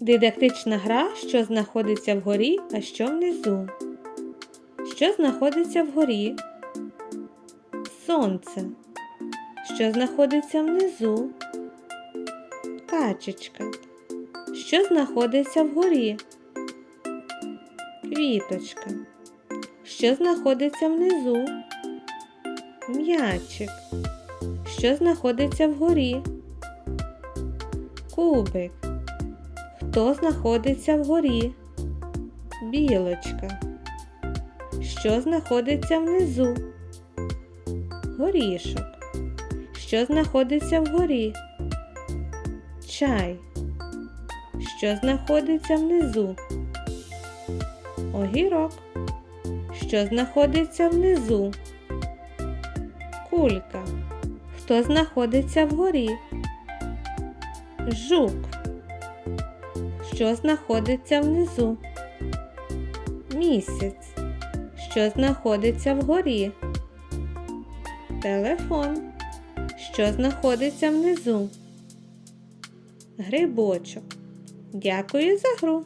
Дидактична гра, що знаходиться вгорі, а що внизу. Що знаходиться вгорі? Сонце. Що знаходиться внизу? Качечка. Що знаходиться вгорі? Квіточка. Що знаходиться внизу? М'ячик. Що знаходиться вгорі? Кубик. Хто знаходиться вгорі? Білочка. Що знаходиться внизу? Горішок. Що знаходиться вгорі? Чай. Що знаходиться внизу? Огірок. Що знаходиться внизу? Кулька. Хто знаходиться вгорі? Жук. Що знаходиться внизу? Місяць. Що знаходиться вгорі? Телефон. Що знаходиться внизу? Грибочок. Дякую за гру.